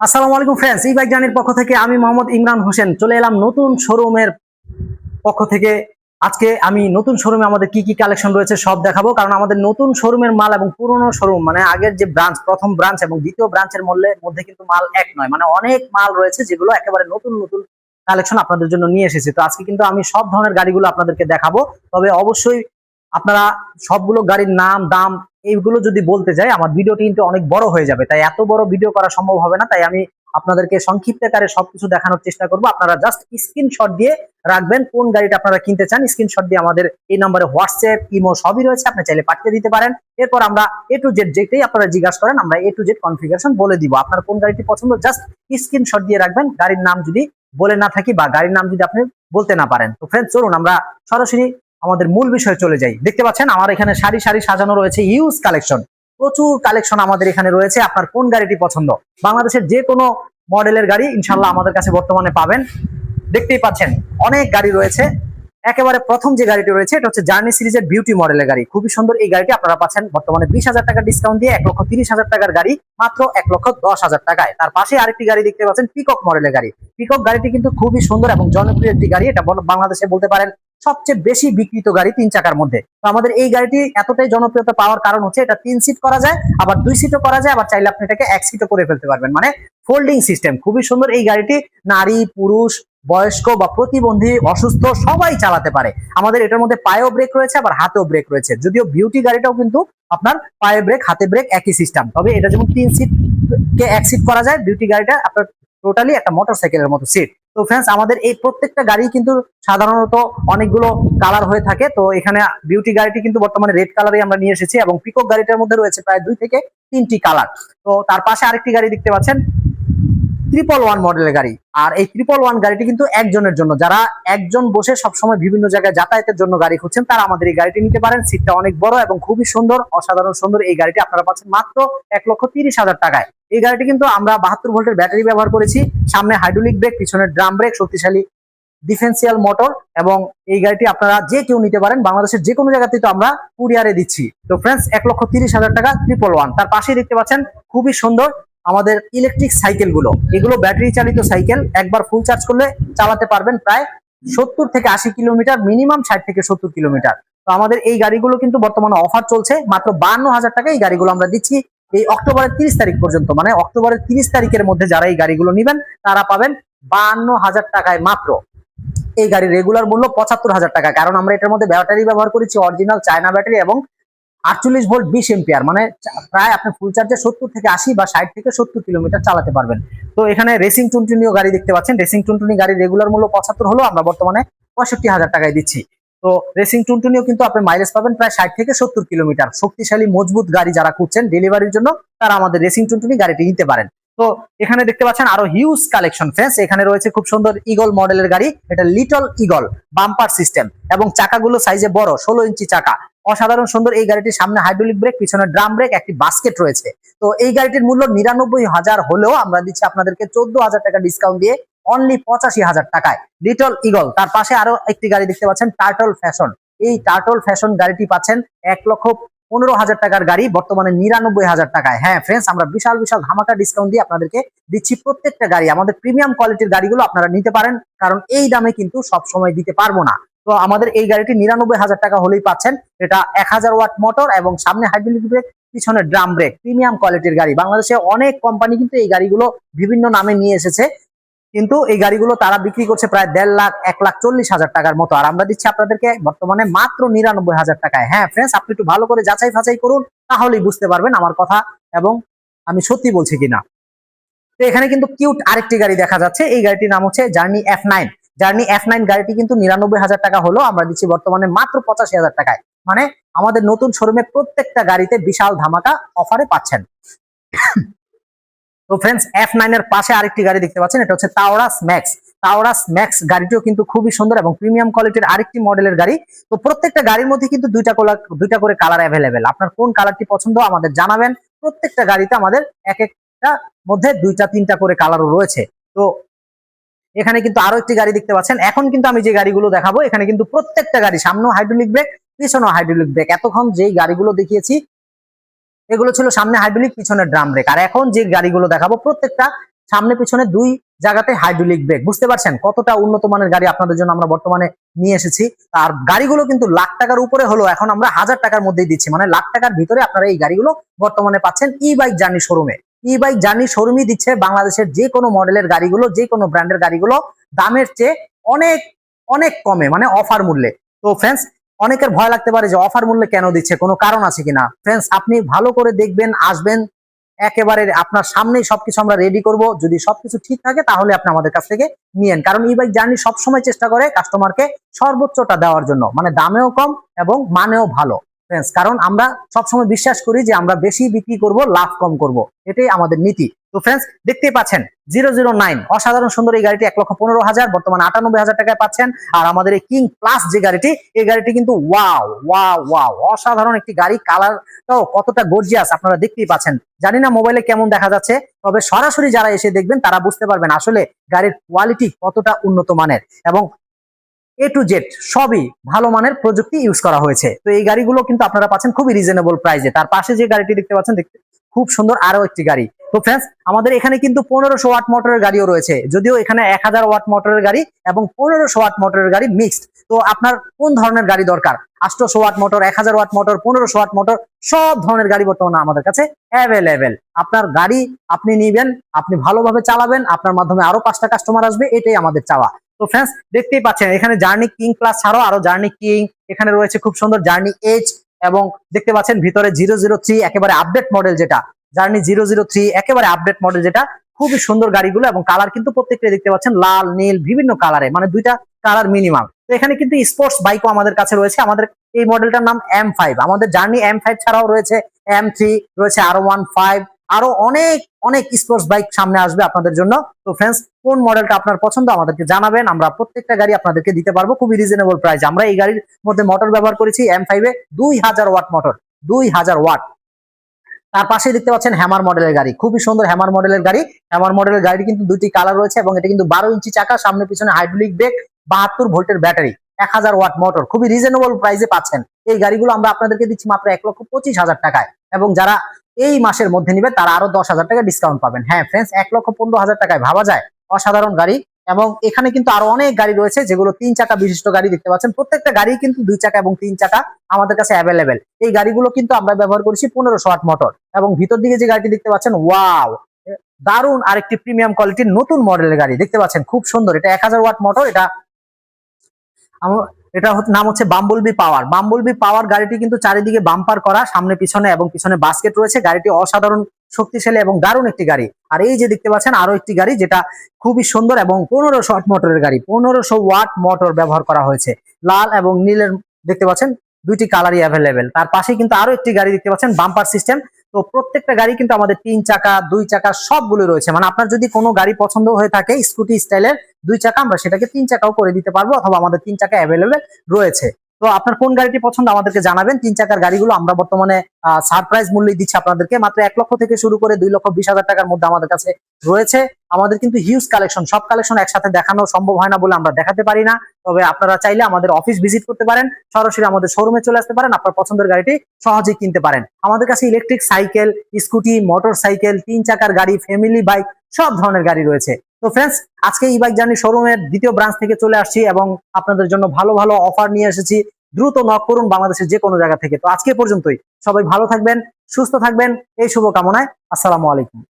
আসসালামু আলাইকুম ফ্রেন্ডস ই বাইক জার্নির পক্ষ থেকে আমি মোহাম্মদ ইমরান হোসেন। চলে এলাম নতুন শোরুমের পক্ষ থেকে। আজকে আমি নতুন শোরুমে আমাদের কি কি কালেকশন রয়েছে সব দেখাবো, কারণ আমাদের নতুন শোরুমের মাল এবং পুরনো শোরুম মানে আগের যে ব্রাঞ্চ প্রথম ব্রাঞ্চ এবং দ্বিতীয় ব্রাঞ্চের মূল্যের মধ্যে কিন্তু মাল এক নয় মানে অনেক মাল রয়েছে যেগুলো একেবারে নতুন নতুন কালেকশন আপনাদের জন্য নিয়ে এসেছি। তো আজকে কিন্তু আমি সব ধরনের গাড়িগুলো আপনাদেরকে দেখাবো, তবে অবশ্যই আপনারা সবগুলো গাড়ির নাম, দাম এইগুলো যদি বলতে যাই, আমার ভিডিওটি কিন্তু অনেক বড় হয়ে যাবে। তাই এত বড় ভিডিও করা সম্ভব হবে না। তাই আমি আপনাদেরকে সংক্ষিপ্ত আকারে সবকিছু দেখানোর চেষ্টা করব। আপনারা জাস্ট স্ক্রিনশট দিয়ে রাখবেন কোন গাড়িটা আপনারা কিনতে চান। স্ক্রিনশট দিয়ে আমাদের এই নম্বরে হোয়াটসঅ্যাপ ইমো সবই রয়েছে। আপনি চাইলে পাঠিয়ে দিতে পারেন। এরপর আমরা এ টু জেড যেটাই আপনারা জিজ্ঞাসা করেন, আমরা এ টু জেড কনফিগারেশন বলে দিব। আপনার কোন গাড়িটি পছন্দ জাস্ট স্ক্রিনশট দিয়ে রাখবেন। গাড়ির নাম যদি বলে না থাকি বা গাড়ির নাম যদি আপনি বলতে না পারেন। তো ফ্রেন্ড চলুন আমরা সরাসরি আমাদের মূল বিষয়ে চলে যাই। দেখতে পাচ্ছেন, আমার এখানে সারি সারি সাজানো রয়েছে ইউজ কালেকশন প্রচুর কালেকশন আমাদের এখানে রয়েছে। আপনার কোন গাড়িটি পছন্দ? বাংলাদেশের যে কোনো মডেলের গাড়ি ইনশাল্লাহ আমাদের কাছে বর্তমানে পাবেন। দেখতেই পাচ্ছেন, অনেক গাড়ি রয়েছে। একেবারে প্রথম যে গাড়িটি রয়েছে, এটা হচ্ছে জার্নি সিরিজের বিউটি মডেলের গাড়ি। খুবই সুন্দর এই গাড়িটি আপনারা পাচ্ছেন বর্তমানে বিশ হাজার টাকা ডিসকাউন্ট দিয়ে এক লক্ষ তিরিশ হাজার টাকার গাড়ি, মাত্র এক লক্ষ দশ হাজার টাকায়। তার পাশে আরেকটি গাড়ি দেখতে পাচ্ছেন পিকক মডেলের গাড়ি। পিকক গাড়িটি কিন্তু খুবই সুন্দর এবং জনপ্রিয় একটি গাড়ি। এটা বাংলাদেশে বলতে পারেন সবচেয়ে বেশি বিক্রিত গাড়ি তিন চাকার মধ্যে। তো আমাদের এই গাড়িটি এতটাই জনপ্রিয়তা পাওয়ার কারণ হচ্ছে এটা তিন সিট করা যায়, আবার দুই সিটও করা যায়, আবার চাইলে আপনি এটাকে এক সিটও করে ফেলতে পারবেন। মানে ফোল্ডিং সিস্টেম খুবই সুন্দর এই গাড়িটি নারী, পুরুষ, বয়স্ক বা প্রতিবন্ধী, অসুস্থ, সবাই চালাতে পারে। আমাদের এটার মধ্যে পায়েও ব্রেক রয়েছে, আবার হাতেও ব্রেক রয়েছে। যদিও বিউটি গাড়িটাও কিন্তু আপনার পায়ে ব্রেক হাতে ব্রেক একই সিস্টেম তবে এটা যেমন তিন সিট কে এক সিট করা যায় বিউটি গাড়িটা আপনার টোটালি একটা মোটরসাইকেলের মতো সিট তো ফ্রেন্ডস আমাদের এই প্রত্যেকটা গাড়ি কিন্তু সাধারণত অনেকগুলো কালার হয়ে থাকে। তো এখানে বিউটি গাড়িটি কিন্তু বর্তমানে রেড কালারে আমরা নিয়ে এসেছি এবং পিকক গাড়িটার মধ্যে রয়েছে প্রায় দুই থেকে তিনটি কালার তো তার পাশে আরেকটি গাড়ি দেখতে পাচ্ছেন। ট্রিপল ওয়ান মডেলের গাড়ি। আর এই ট্রিপল ওয়ান গাড়িটি কিন্তু একজনের জন্য। যারা একজন বসে সবসময় বিভিন্ন জায়গায় যাতায়াতের জন্য গাড়ি খুঁজছেন, তারা আমাদের এই গাড়িটি নিতে পারেন। সিটটা অনেক বড় এবং খুবই সুন্দর, অসাধারণ সুন্দর এই গাড়িটি আপনারা পাচ্ছেন মাত্র এক লক্ষ তিরিশ হাজার টাকায়। এই গাড়িটি কিন্তু আমরা বাহাত্তর ভোল্টের ব্যাটারি ব্যবহার করেছি। সামনে হাইড্রোলিক ব্রেক, পিছনে ড্রাম ব্রেক, শক্তিশালী ডিফেন্সিয়াল মোটর এবং এই গাড়িটি আপনারা যে কেউ নিতে পারেন, বাংলাদেশের যে কোনো জায়গাতে তো আমরা কুরিয়ারে দিচ্ছি। তো ফ্রেন্ডস এক লক্ষ তিরিশ হাজার টাকা ট্রিপল ওয়ান তার পাশেই দেখতে পাচ্ছেন, খুবই সুন্দর আমাদের ইলেকট্রিক সাইকেলগুলো। এগুলো ব্যাটারি চালিত সাইকেল একবার ফুল চার্জ করলে চালাতে পারবেন প্রায় সত্তর থেকে আশি কিলোমিটার মিনিমাম ষাট থেকে সত্তর কিলোমিটার। তো আমাদের এই গাড়িগুলো কিন্তু বর্তমানে অফার চলছে, মাত্র বান্ন হাজার টাকা এই গাড়িগুলো আমরা দিচ্ছি। এই অক্টোবরের তিরিশ তারিখ পর্যন্ত মানে অক্টোবরের তিরিশ তারিখের মধ্যে যারা এই গাড়িগুলো নেবেন, তারা পাবেন বান্ন হাজার টাকায় মাত্র। এই গাড়ির রেগুলার মূল্য পঁচাত্তর হাজার টাকা, কারণ আমরা এটার মধ্যে ব্যাটারি ব্যবহার করেছি অরিজিনাল চায়না ব্যাটারি এবং আটচল্লিশ ভোল্ট বিশ এম্পিয়ার মানে প্রায় আপনি ফুল চার্জে সত্তর থেকে আশি বা ষাট থেকে সত্তর কিলোমিটার চালাতে পারবেন। তো এখানে রেসিং টুনটুনিও গাড়ি দেখতে পাচ্ছেন। রেসিং টুনটুনি গাড়ির রেগুলার মূল্য পঁচাত্তর হলো আমরা বর্তমানে পঁয়ষট্টি হাজার টাকায় দিচ্ছি। তো রেসিং টুনটুনিও কিন্তু আপনি মাইলেজ পাবেন প্রায় ষাট থেকে সত্তর কিলোমিটার শক্তিশালী, মজবুত গাড়ি যারা খুঁজছেন ডেলিভারির জন্য, তারা আমাদের রেসিং টুনটুনি গাড়িটি নিতে পারেন। তো এখানে দেখতে পাচ্ছেন আরও হিউজ কালেকশন ফ্রেন্ডস এখানে রয়েছে খুব সুন্দর ইগল মডেলের গাড়ি। এটা লিটল ইগল বাম্পার সিস্টেম এবং চাকাগুলো সাইজে বড়, ষোলো ইঞ্চি চাকা। অসাধারণ সুন্দর এই গাড়িটির সামনে হাইড্রোলিক ব্রেক পিছনে ড্রাম ব্রেক একটি বাস্কেট রয়েছে। তো এই গাড়িটির মূল্য নিরানব্বই হাজার হলেও আমরা দিচ্ছি আপনাদেরকে চোদ্দ হাজার টাকা ডিসকাউন্ট দিয়ে অনলি পঁচাশি হাজার টাকায়। লিটল ইগল তার পাশে আরও একটি গাড়ি দেখতে পাচ্ছেন টার্টল ফ্যাশন এই টার্টল ফ্যাশন গাড়িটি পাচ্ছেন এক লক্ষ পনেরো হাজার টাকার গাড়ি, বর্তমানে নিরানব্বই হাজার টাকায়। হ্যাঁ ফ্রেন্ডস আমরা বিশাল বিশাল ধামাকা ডিসকাউন্ট দিয়ে আপনাদেরকে দিচ্ছি প্রত্যেকটা গাড়ি। আমাদের প্রিমিয়াম কোয়ালিটির গাড়িগুলো আপনারা নিতে পারেন, কারণ এই দামে কিন্তু সব সময় দিতে পারব না। তো আমাদের এই গাড়িটি নিরানব্বই হাজার টাকা হলেই পাচ্ছেন। এটা এক হাজার ওয়াট মোটর এবং সামনে হাইড্রোলিক ব্রেক পিছনে ড্রাম ব্রেক প্রিমিয়াম কোয়ালিটির গাড়ি। বাংলাদেশে অনেক কোম্পানি কিন্তু এই গাড়িগুলো বিভিন্ন নামে নিয়ে এসেছে। কিন্তু এই গাড়িগুলো তারা বিক্রি করছে প্রায় দেড় লাখ, এক লাখ চল্লিশ হাজার টাকার মতো। আর আমরা দিচ্ছি আপনাদেরকে বর্তমানে মাত্র নিরানব্বই হাজার টাকায়। হ্যাঁ ফ্রেন্ডস আপনি একটু ভালো করে যাচাই ফাচাই করুন, তাহলেই বুঝতে পারবেন আমার কথা এবং আমি সত্যি বলছি কিনা। তো এখানে কিন্তু কিউট আরেকটি গাড়ি দেখা যাচ্ছে। এই গাড়িটির নাম হচ্ছে journey F nine journey F nine গাড়িটি কিন্তু নিরানব্বই হাজার টাকা হলো, আমরা দিচ্ছি বর্তমানে মাত্র পঁচাশি হাজার টাকায়। মানে আমাদের নতুন শোরুমে প্রত্যেকটা গাড়িতে বিশাল ধামাকা অফারে পাচ্ছেন। তো ফ্রেন্ডস এফ নাইন এর পাশে আরেকটি গাড়ি দেখতে পাচ্ছেন, এটা হচ্ছে তাওরাস ম্যাক্স তাওরাস ম্যাক্স গাড়িটিও কিন্তু খুবই সুন্দর এবং প্রিমিয়াম কোয়ালিটির আরেকটি মডেলের গাড়ি। তো প্রত্যেকটা গাড়ির মধ্যে কিন্তু দুইটা দুইটা করে কালার অ্যাভেলেবেল আপনার কোন কালারটি পছন্দ আমাদের জানাবেন। প্রত্যেকটা গাড়িতে আমাদের এক একটা মধ্যে দুইটা, তিনটা করে কালারও রয়েছে। তো এখানে কিন্তু আরও একটি গাড়ি দেখতে পাচ্ছেন। এখন কিন্তু আমি যে গাড়িগুলো দেখাবো, এখানে কিন্তু প্রত্যেকটা গাড়ি, সামনেও হাইড্রোলিক ব্রেক পিছনেও হাইড্রোলিক ব্রেক এতক্ষণ যেই গাড়িগুলো দেখিয়েছি, এগুলো ছিল সামনে হাইড্রোলিক পিছনে ড্রাম ব্রেক আর এখন যে গাড়িগুলো দেখাবো, প্রত্যেকটা সামনে পিছনে দুই জায়গাতে হাইড্রোলিক ব্রেক বুঝতে পারছেন? কতটা উন্নত মানের গাড়ি আপনাদের জন্য আমরা বর্তমানে নিয়ে এসেছি। আর গাড়িগুলো কিন্তু লাখ টাকার উপরে হলো এখন আমরা হাজার টাকার মধ্যেই দিচ্ছি। মানে লাখ টাকার ভিতরে আপনারা এই গাড়িগুলো বর্তমানে পাচ্ছেন ই বাইক জার্নি শোরুমে ই বাইক জার্নি শোরুমই দিচ্ছে বাংলাদেশের যে কোনো মডেলের গাড়িগুলো যে কোনো ব্র্যান্ডের গাড়িগুলো। দামের চেয়ে অনেক অনেক কমে মানে অফার মূল্যে। তো ফ্রেন্ডস অনেকের ভয় লাগতে পারে যে অফার মূল্যে কেন দিচ্ছে, কোনো কারণ আছে কিনা? ফ্রেন্ডস আপনি ভালো করে দেখবেন, আসবেন, একেবারে আপনার সামনেই সবকিছু আমরা রেডি করব। যদি সবকিছু ঠিক থাকে, তাহলে আপনি আমাদের কাছ থেকে নিয়েন কারণ ই বাইক জার্নি সবসময় চেষ্টা করে কাস্টমারকে সর্বোচ্চটা দেওয়ার জন্য মানে দামেও কম এবং মানেও ভালো। ফ্রেন্ডস কারণ আমরা সবসময় বিশ্বাস করি যে আমরা বেশি বিক্রি করব, লাভ কম করব। এটাই আমাদের নীতি। তো ফ্রেন্ডস দেখতেই পাচ্ছেন জিরো জিরো নাইন অসাধারণ সুন্দর এই গাড়িটি এক লক্ষ পনেরো হাজার, বর্তমানে আটানব্বই হাজার টাকায় পাচ্ছেন। আর আমাদের এই কিং প্লাস যে গাড়িটি, এই গাড়িটি কিন্তু ওয়াও ওয়াও ওয়াও অসাধারণ একটি গাড়ি। কালারটাও কতটা গর্জিয়াস আপনারা দেখতেই পাচ্ছেন। জানি না মোবাইলে কেমন দেখা যাচ্ছে, তবে সরাসরি যারা এসে দেখবেন, তারা বুঝতে পারবেন আসলে গাড়ির কোয়ালিটি কতটা উন্নত মানের। এবং এ টু জেড সবই ভালো মানের প্রযুক্তি ইউজ করা হয়েছে। তো এই গাড়িগুলো কিন্তু আপনারা পাচ্ছেন খুবই রিজনেবল প্রাইসে তার পাশে যে গাড়িটি দেখতে পাচ্ছেন, দেখতে খুব সুন্দর আরও একটি গাড়ি। তো ফ্রেন্ডস আমাদের এখানে কিন্তু পনেরোশো ওয়াট মোটরের গাড়িও রয়েছে। যদিও এখানে এক হাজার ওয়াট মোটরের গাড়ি এবং পনেরোশো ওয়াট মোটরের গাড়ি মিক্সড তো আপনার কোন ধরনের গাড়ি দরকার? আটশোশো ওয়াট মোটর এক হাজার ওয়াট মোটর পনেরোশো ওয়াট মোটর সব ধরনের গাড়ি বর্তমানে আমাদের কাছে অ্যাভেলেবেল আপনার গাড়ি আপনি নিবেন, আপনি ভালোভাবে চালাবেন, আপনার মাধ্যমে আরও পাঁচটা কাস্টমার আসবে, এটাই আমাদের চাওয়া। তো ফ্রেন্ডস দেখতেই পাচ্ছেন, এখানে জার্নি কিং প্লাস ছাড়াও আরও জার্নি কিং এখানে রয়েছে খুব সুন্দর জার্নি এইচ এবং দেখতে পাচ্ছেন ভিতরে জিরো জিরো থ্রি একেবারে আপডেট মডেল যেটা। জার্নি জিরো জিরো থ্রি একেবারে আপডেট মডেল যেটা। খুবই সুন্দর গাড়িগুলো এবং কালার কিন্তু প্রত্যেকটা দেখতে পাচ্ছেন, লাল, নীল, বিভিন্ন কালারে মানে দুইটা কালার মিনিমাম তো এখানে কিন্তু স্পোর্টস বাইকও আমাদের কাছে রয়েছে। আমাদের এই মডেলটার নাম এম ফাইভ আমাদের জার্নি এম ফাইভ ছাড়াও রয়েছে এম থ্রি রয়েছে আর ওয়ান ফাইভ আরও অনেক অনেক স্পোর্টস বাইক সামনে আসবে আপনাদের জন্য। তো ফ্রেন্ডস কোন মডেলটা আপনার পছন্দ আমাদেরকে জানাবেন। আমরা প্রত্যেকটা গাড়ি আপনাদেরকে দিতে পারব। খুবই রিজনেবল প্রাইস আমরা এই গাড়ির মধ্যে মোটর ব্যবহার করেছি এম ফাইভে দুই হাজার ওয়াট মোটর দুই হাজার ওয়াট তার পাশে দেখতে পাচ্ছেন হ্যামার মডেলের গাড়ি। খুবই সুন্দর হ্যামার মডেলের গাড়ি। হ্যামার মডেলের গাড়ি কিন্তু দুটি কালার রয়েছে এবং এটা কিন্তু বারো ইঞ্চি চাকা, সামনে পিছনে হাইড্রোলিক ব্রেক বাহাত্তর ভোল্টের ব্যাটারি এক হাজার ওয়াট মোটর খুবই রিজনেবল প্রাইসে পাচ্ছেন। এই গাড়িগুলো আমরা আপনাদেরকে দিচ্ছি মাত্র এক লক্ষ পঁচিশ হাজার টাকায়। এবং যারা এই মাসের মধ্যে নিবে, তারা আরও দশ হাজার টাকা ডিসকাউন্ট পাবেন। হ্যাঁ ফ্রেন্ডস এক লক্ষ পনেরো হাজার টাকায় ভাবা যায়। অসাধারণ গাড়ি এবং এখানে কিন্তু আরও অনেক গাড়ি রয়েছে, যেগুলো তিন চাকা বিশিষ্ট গাড়ি দেখতে পাচ্ছেন। প্রত্যেকটা গাড়ি কিন্তু দুই চাকা এবং তিন চাকা আমাদের কাছে অ্যাভেলেবেল এই গাড়িগুলো কিন্তু আমরা ব্যবহার করেছি পনেরোশো ওয়াট মোটর এবং ভিতর দিকে যে গাড়িটি দেখতে পাচ্ছেন, ওয়াও! দারুণ আরেকটি প্রিমিয়াম কোয়ালিটির নতুন মডেলের গাড়ি। দেখতে পাচ্ছেন, খুব সুন্দর। এটা এক হাজার ওয়াট মোটর, এটা এটা নাম হচ্ছে বাম্বলবি পাওয়ার বাম্বলবি পাওয়ার গাড়িটি কিন্তু চারিদিকে বাম্পার করা, সামনে, পিছনে এবং পিছনে বাস্কেট রয়েছে। গাড়িটি অসাধারণ, শক্তিশালী এবং দারুণ একটি গাড়ি। আর এই যে দেখতে পাচ্ছেন আরও একটি গাড়ি যেটা খুবই সুন্দর এবং পনেরোশো ওয়াট মোটরের গাড়ি। পনেরোশো ওয়াট মোটর ব্যবহার করা হয়েছে। লাল এবং নীলের, দেখতে পাচ্ছেন, দুইটি কালারই অ্যাভেলেবেল তার পাশে কিন্তু আরও একটি গাড়ি দেখতে পাচ্ছেন বাম্পার সিস্টেম তো প্রত্যেকটা গাড়ি কিন্তু আমাদের তিন চাকা, দুই চাকা সবগুলো রয়েছে। মানে আপনার যদি কোনো গাড়ি পছন্দ হয়ে থাকে, স্কুটি, স্টাইলের দুই চাকা, আমরা সেটাকে তিন চাকাও করে দিতে পারব অথবা আমাদের তিন চাকা অ্যাভেলেবেল রয়েছে। তো আপনার কোন গাড়িটি পছন্দ আমাদেরকে জানাবেন। তিন চাকার গাড়িগুলো আমরা বর্তমানে সারপ্রাইজ মূল্যে দিচ্ছি আপনাদেরকে। মাত্র এক লক্ষ থেকে শুরু করে দুই লক্ষ বিশ হাজার টাকার মধ্যে আমাদের কাছে রয়েছে। আমাদের কিন্তু হিউজ কালেকশন সব কালেকশন একসাথে দেখানো সম্ভব হয় না বলে আমরা দেখাতে পারি না। তবে আপনারা চাইলে আমাদের অফিস ভিজিট করতে পারেন, সরাসরি আমাদের শোরুমে চলে আসতে পারেন, আপনার পছন্দের গাড়িটি সহজেই কিনতে পারেন। আমাদের কাছে electric cycle scooty motorcycle তিন চাকার গাড়ি ফ্যামিলি বাইক সব ধরনের গাড়ি রয়েছে। তো ফ্রেন্ডস আজকে ই বাইক জার্নি শোরুমের দ্বিতীয় ব্রাঞ্চ থেকে চলে আসছি এবং আপনাদের জন্য ভালো ভালো অফার নিয়ে এসেছি। দ্রুত নক করুন বাংলাদেশের যে কোনো জায়গা থেকে। তো আজকে পর্যন্তই। সবাই ভালো থাকবেন, সুস্থ থাকবেন। এই শুভকামনায়, আসসালামু আলাইকুম।